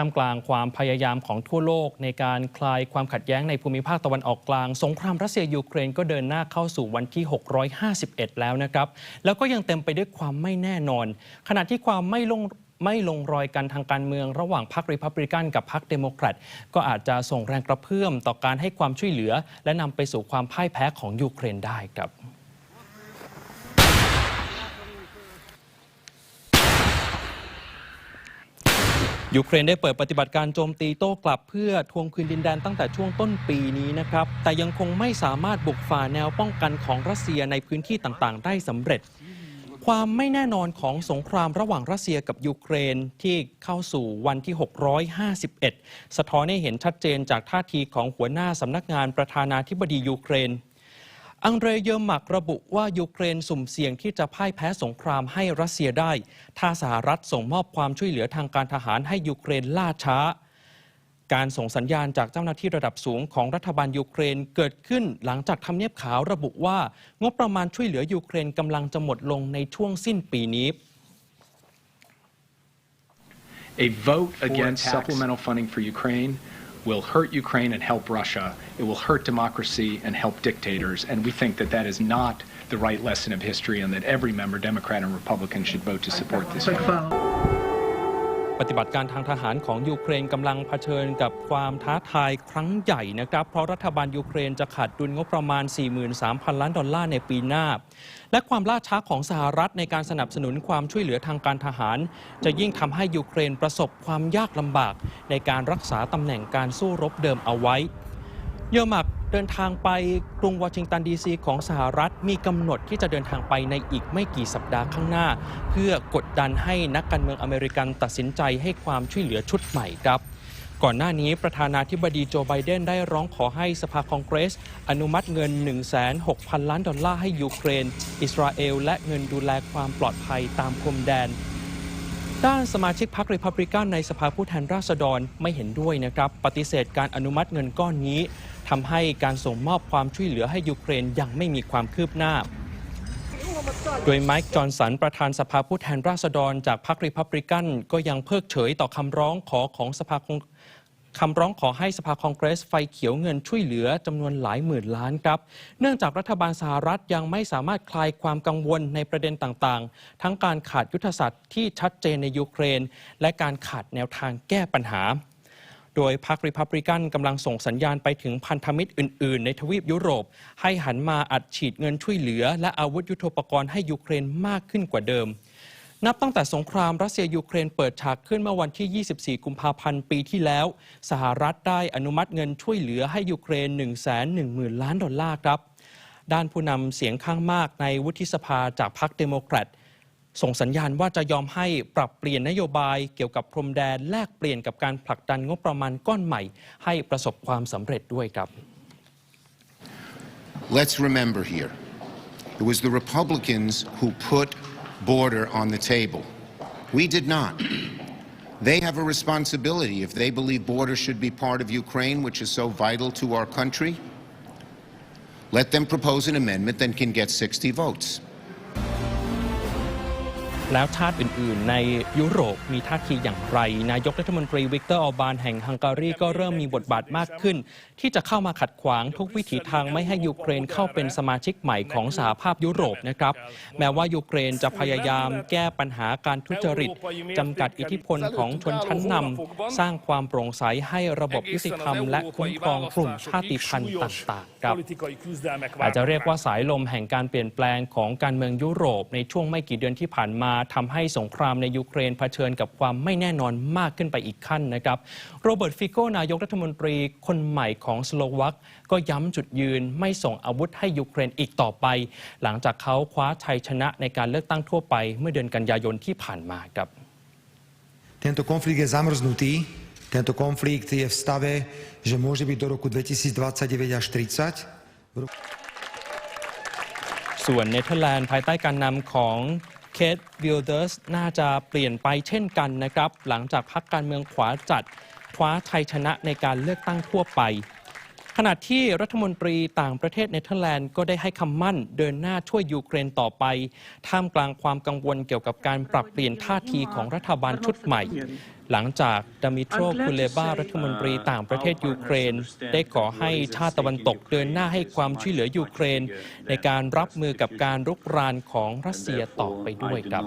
ท่ามกลางความพยายามของทั่วโลก ในการคลายความขัดแย้งในภูมิภาคตะวันออกกลาง สงครามรัสเซียยูเครนก็เดินหน้าเข้าสู่วันที่ 651 แล้วนะครับ แล้วก็ยังเต็มไปด้วยความไม่แน่นอน ขณะที่ความไม่ลงไม่ลงรอยกันทางการเมืองระหว่างพรรคริพับลิกันกับพรรคเดโมแครตก็อาจจะส่งแรงกระเพื่อมต่อการให้ความช่วยเหลือ และนำไปสู่ความพ่ายแพ้ของยูเครนได้ครับ ยูเครนได้เปิดปฏิบัติการโจมตีโต้กลับเพื่อทวงคืนดินแดนตั้งแต่ช่วงต้นปีนี้นะครับ แต่ยังคงไม่สามารถบุกฝ่าแนวป้องกันของรัสเซียในพื้นที่ต่างๆ ได้สำเร็จ ความไม่แน่นอนของสงครามระหว่างรัสเซียกับยูเครนที่เข้าสู่วันที่ 651 สะท้อนให้เห็นชัดเจนจากท่าทีของหัวหน้าสำนักงานประธานาธิบดียูเครน อังเดรเยอร์มักระบุว่ายูเครนสุ่มเสี่ยงที่จะพ่ายแพ้สงครามให้รัสเซียได้ ถ้าสหรัฐส่งมอบความช่วยเหลือทางการทหารให้ยูเครนล่าช้า การส่งสัญญาณจากเจ้าหน้าที่ระดับสูงของรัฐบาลยูเครนเกิดขึ้นหลังจากทำเนียบขาวระบุว่า งบประมาณช่วยเหลือยูเครนกำลังจะหมดลงในช่วงสิ้นปีนี้ A vote against supplemental funding for Ukraine will hurt Ukraine and help Russia. It will hurt democracy and help dictators. And we think that that is not the right lesson of history and that every member, Democrat and Republican, should vote to support this. ปฏิบัติการทางทหารของยูเครนกำลังเผชิญกับความท้าทายครั้งใหญ่นะครับ เพราะรัฐบาลยูเครนจะขาดดุลงบประมาณ 43,000 ล้านดอลลาร์ในปีหน้า และความล่าช้าของสหรัฐในการสนับสนุนความช่วยเหลือทางการทหาร จะยิ่งทำให้ยูเครนประสบความยากลำบาก ในการรักษาตำแหน่งการสู้รบเดิมเอาไว้ เยอรมัก เดินทางไปกรุงวอชิงตันดีซีของสหรัฐมีกำหนดที่จะเดินทางไปในอีกไม่กี่สัปดาห์ข้างหน้า เพื่อกดดันให้นักการเมืองอเมริกันตัดสินใจให้ความช่วยเหลือชุดใหม่ครับก่อนหน้านี้ประธานาธิบดีโจไบเดนได้ร้องขอให้สภาคองเกรส อนุมัติเงิน 1,600 ล้านดอลลาร์ให้ยูเครน อิสราเอล และเงินดูแลความปลอดภัยตามพรมแดน ด้านสมาชิกพรรครีพับลิกันในสภาผู้แทนราษฎรไม่เห็นด้วยนะครับ ปฏิเสธการอนุมัติเงินก้อนนี้ ทำให้การส่งมอบความช่วยเหลือให้ยูเครนยังไม่มีความคืบหน้า โดยไมค์จอห์นสันประธานสภาผู้แทนราษฎรจากพรรครีพับลิกันก็ยังเพิกเฉยต่อคำร้องขอของสภาคองคำร้องขอให้สภาคองเกรสไฟเขียวเงินช่วยเหลือจำนวนหลายหมื่นล้านครับ เนื่องจากรัฐบาลสหรัฐยังไม่สามารถคลายความกังวลในประเด็นต่างๆ ทั้งการขาดยุทธศาสตร์ที่ชัดเจนในยูเครน และการขาดแนวทางแก้ปัญหา โดยพรรคริพับลิกันกำลังส่งสัญญาณไปถึงพันธมิตรอื่น ๆ ในทวีปยุโรป ให้หันมาอัดฉีดเงินช่วยเหลือ และอาวุธยุโทโธปกรณ์ให้ยูเครนมากขึ้นกว่าเดิม นับตั้งแต่สงครามรัสเซียยูเครนเปิดฉากขึ้นเมื่อวันที่ 24 กุมภาพันธ์ปีที่แล้ว สหรัฐได้อนุมัติเงินช่วยเหลือให้ยูเครน 110,000 ล้านดอลลาร์ครับด้านผู้นำเสียงข้างมากในวุฒิสภาจากพรรคเดโมแครต ส่งสัญญาณว่าจะยอมให้ปรับเปลี่ยนนโยบายเกี่ยวกับพรมแดนแลกเปลี่ยนกับการผลักดันงบประมาณก้อนใหม่ ให้ประสบความสำเร็จด้วยครับ Let's remember here, it was the Republicans who put border on the table. We did not. They have a responsibility if they believe border should be part of Ukraine, which is so vital to our country. Let them propose an amendment that can get 60 votes. แล้วชาติอื่น ๆ ในยุโรปมีท่าทีอย่างไร นายกรัฐมนตรีวิกเตอร์ออร์บานแห่งฮังการีก็เริ่มมีบทบาทมากขึ้น ที่จะเข้ามาขัดขวางทุกวิถีทางไม่ให้ยูเครนเข้าเป็นสมาชิกใหม่ของสหภาพยุโรปนะครับ แม้ว่ายูเครนจะพยายามแก้ปัญหาการทุจริตจำกัดอิทธิพลของชนชั้นนำสร้างความโปร่งใสให้ระบบยุติธรรม และคุ้มครองกลุ่มชาติพันธุ์ต่าง ๆ ครับ อาจจะเรียกว่าสายลมแห่งการเปลี่ยนแปลงของการเมืองยุโรปในช่วงไม่กี่เดือนที่ผ่านมาทำให้สงครามในยูเครนเผชิญกับความไม่แน่นอนมากขึ้นไปอีกขั้นนะครับ โรเบิร์ตฟิโกนายกรัฐมนตรีคนใหม่ของสโลวักก็ย้ำจุดยืนไม่ส่งอาวุธให้ยูเครนอีกต่อไป หลังจากเขาคว้าชัยชนะในการเลือกตั้งทั่วไป เมื่อเดือนกันยายนที่ผ่านมาครับ Tento konflikt je zamrznutý. Tento konflikt je v stave, že môže byť do roku 2029 až 30. V roku ส่วนเนเธอร์แลนด์ภายใต้การนำของ เคทวิลเดอร์สน่าจะเปลี่ยนไปเช่นกันนะครับ หลังจากพรรคการเมืองขวาจัดคว้าชัยชนะในการเลือกตั้งทั่วไป ขณะที่รัฐมนตรีต่างประเทศเนเธอร์แลนด์ก็ได้ให้คำมั่นเดินหน้าช่วยยูเครนต่อไป ท่ามกลางความกังวลเกี่ยวกับการปรับเปลี่ยนท่าทีของรัฐบาลชุดใหม่ หลังจากดามิโตรคุเลบารัฐมนตรีต่างประเทศยูเครน ได้ขอให้ชาติตะวันตกเดินหน้าให้ความช่วยเหลือยูเครน ในการรับมือกับการรุกรานของรัสเซียต่อไปด้วยครับ